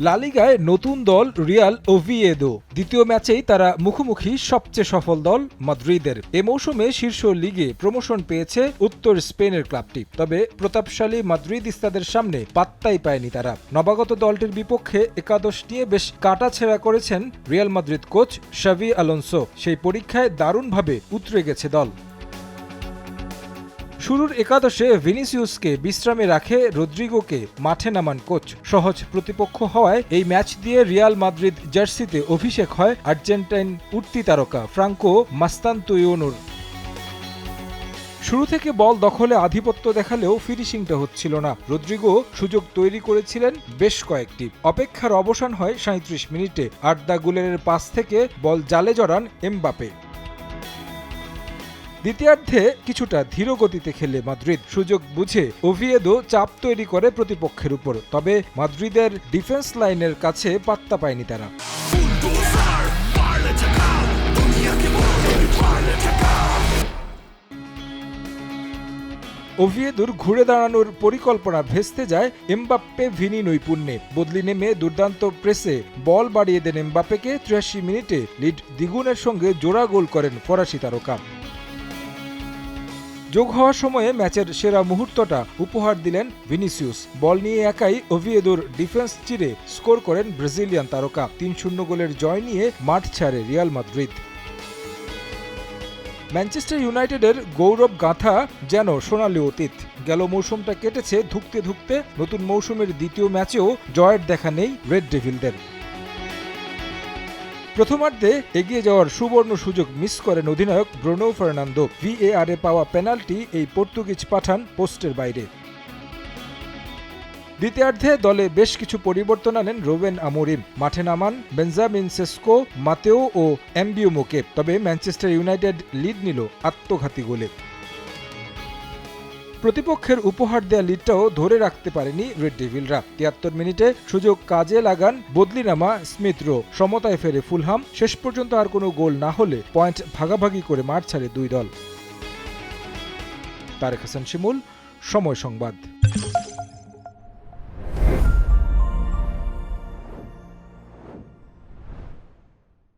লালিগায় নতুন দল Real Oviedo. দ্বিতীয় ম্যাচেই তারা মুখোমুখি সবচেয়ে সফল দল মাদ্রিদের। এ মৌসুমে শীর্ষ লিগে প্রমোশন পেয়েছে উত্তর স্পেনের ক্লাবটি। তবে প্রতাপশালী মাদ্রিদিস্তাদের সামনে পাত্তাই পায়নি তারা। নবাগত দলটির বিপক্ষে একাদশ নিয়ে বেশ কাটাছেড়া করেছেন রিয়াল মাদ্রিদ কোচ শাভি আলোনসো। সেই পরীক্ষায় দারুণভাবে উতরে গেছে দল। শুরুর একাদশে ভিনিসিউসকে বিশ্রামে রাখে রদ্রিগোকে মাঠে নামান কোচ। সহজ প্রতিপক্ষ হওয়ায় এই ম্যাচ দিয়ে রিয়াল মাদ্রিদ জার্সিতে অভিষেক হয় আর্জেন্টাইন উঠতি তারকা ফ্রাঙ্কো মাস্তান্তুয়োনুর। শুরু থেকে বল দখলে আধিপত্য দেখালেও ফিনিশিংটা হচ্ছিল না। রদ্রিগো সুযোগ তৈরি করেছিলেন বেশ কয়েকটি। অপেক্ষার অবসান হয় সাঁত্রিশ মিনিটে। আড্ডা গুলের পাস থেকে বল জালে জড়ান এমবাপে। দ্বিতীয়ার্ধে কিছুটা ধীর গতিতে খেলে মাদ্রিদ। সুযোগ বুঝে ওভিয়েদো চাপ তৈরি করে প্রতিপক্ষের উপর। তবে মাদ্রিদের ডিফেন্স লাইনের কাছে পাত্তা পায়নি তারা। ওভিয়েদুর ঘুরে দাঁড়ানোর পরিকল্পনা ভেস্তে যায় এমবাপ্পে ভিনি নৈপুণ্যে। বদলি নেমে দুর্দান্ত প্রেসে বল বাড়িয়ে দেন এমবাপ্পেকে ত্রিয়াশি মিনিটে। লিড দ্বিগুণের সঙ্গে জোড়া গোল করেন ফরাসি তারকা। যোগ হওয়ার সময়ে ম্যাচের সেরা মুহূর্তটা উপহার দিলেন ভিনিসিউস। বল নিয়ে একাই ওভিয়েদোর ডিফেন্স চিরে স্কোর করেন ব্রাজিলিয়ান তারকা। তিন শূন্য গোলের জয় নিয়ে মাঠ ছাড়ে রিয়াল মাদ্রিদ। ম্যানচেস্টার ইউনাইটেডের গৌরব গাথা যেন সোনালি অতীত। গেল মৌসুমটা কেটেছে ধুকতে ধুকতে, নতুন মৌসুমের দ্বিতীয় ম্যাচেও জয়ের দেখা নেই রেড ডেভিলদের। প্রথমার্ধে এগিয়ে যাওয়ার সুবর্ণ সুযোগ মিস করেন অধিনায়ক ব্রোনো ফার্নান্দো। ভিএআরে পাওয়া পেনাল্টি এই পর্তুগিজ পাঠান পোস্টের বাইরে। দ্বিতীয়ার্ধে দলে বেশ কিছু পরিবর্তন আনেন রোবেন আমোরিম। মাঠে নামান বেঞ্জামিন সেস্কো, মাতেও ও অ্যাম্বিউমোকে তবে ম্যানচেস্টার ইউনাইটেড লিড নিল আত্মঘাতী গোলে। প্রতিপক্ষের উপহার দেয়া লিডটাও ধরে রাখতে পারেনি রেড ডেভিলরা তিয়াত্তর মিনিটে সুযোগ কাজে লাগান বদলিনামা স্মিথ রো সমতায় ফেরে ফুলহাম। শেষ পর্যন্ত আর কোনো গোল না হলে পয়েন্ট ভাগাভাগি করে মাঠ ছাড়ে দুই দল। তারেক হাসান শিমুল, সময় সংবাদ।